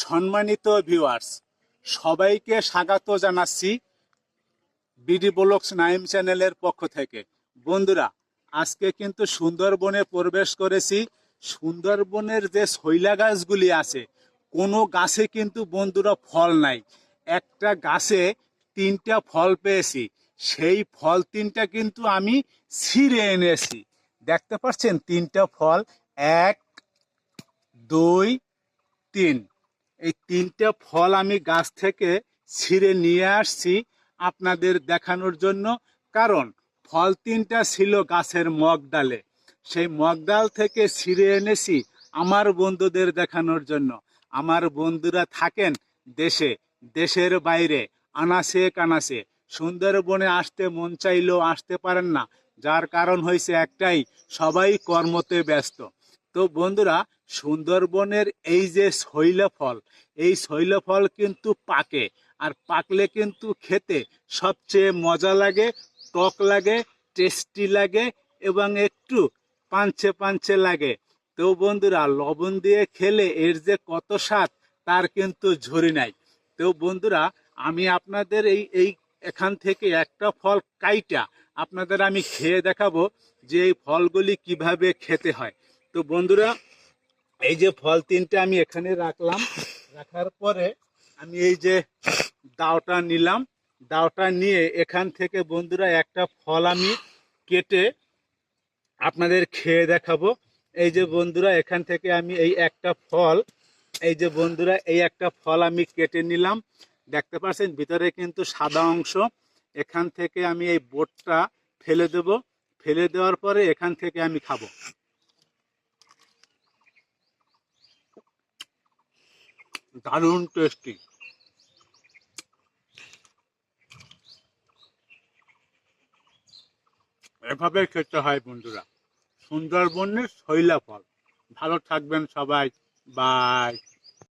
সম্মানিত ভিউয়ার্স সবাইকে স্বাগত জানাচ্ছি বিডি ব্লকস নাইম চ্যানেলের পক্ষ থেকে। বন্ধুরা, আজকে কিন্তু সুন্দরবনে প্রবেশ করেছি। সুন্দরবনের যে শৈলা গাছগুলি আছে, কোনো গাছে কিন্তু বন্ধুরা ফল নাই। একটা গাছে তিনটা ফল পেয়েছি। সেই ফল তিনটা কিন্তু আমি ছিঁড়ে এনেছি। দেখতে পাচ্ছেন, তিনটা ফল, এক, দুই, তিন। এই তিনটা ফল আমি গাছ থেকে ছিঁড়ে নিয়ে আসছি আপনাদের দেখানোর জন্য। কারণ ফল তিনটা ছিল গাছের মগ ডালে। সেই মগ ডাল থেকে ছিঁড়ে এনেছি আমার বন্ধুদের দেখানোর জন্য। আমার বন্ধুরা থাকেন দেশে, দেশের বাইরে আনাসে কানাসে সুন্দরবনে আসতে মন চাইলেও আসতে পারেন না। যার কারণ হয়েছে একটাই, সবাই কর্মতে ব্যস্ত। তো বন্ধুরা, সুন্দরবনের এই যে শৈল ফল, এই শৈল ফল কিন্তু পাকে। আর পাকলে কিন্তু খেতে সবচেয়ে মজা লাগে, টক লাগে, টেস্টি লাগে এবং একটু পাঞ্চে পাঞ্চে লাগে। তো বন্ধুরা, লবণ দিয়ে খেলে এর যে কত স্বাদ তার কিন্তু ঝরি নাই। তো বন্ধুরা, আমি আপনাদের এই এই এখান থেকে একটা ফল কাইটা আপনাদের আমি খেয়ে দেখাবো যে এই ফলগুলি কীভাবে খেতে হয়। তো বন্ধুরা, এই যে ফল তিনটে আমি এখানে রাখলাম। রাখার পরে আমি এই যে দাওটা নিলাম। দাওটা নিয়ে এখান থেকে বন্ধুরা একটা ফল আমি কেটে আপনাদের খেয়ে দেখাবো। এই যে বন্ধুরা, এখান থেকে আমি এই একটা ফল, এই যে বন্ধুরা, এই একটা ফল আমি কেটে নিলাম। দেখতে পাচ্ছেন, ভিতরে কিন্তু সাদা অংশ। এখান থেকে আমি এই বোটটা ফেলে দেব। ফেলে দেওয়ার পরে এখান থেকে আমি খাব। দারুণ টেস্টি এভাবে খেতে হয় বন্ধুরা। সুন্দরবনের শৈলা ফল ভালো থাকবেন সবাই। বাই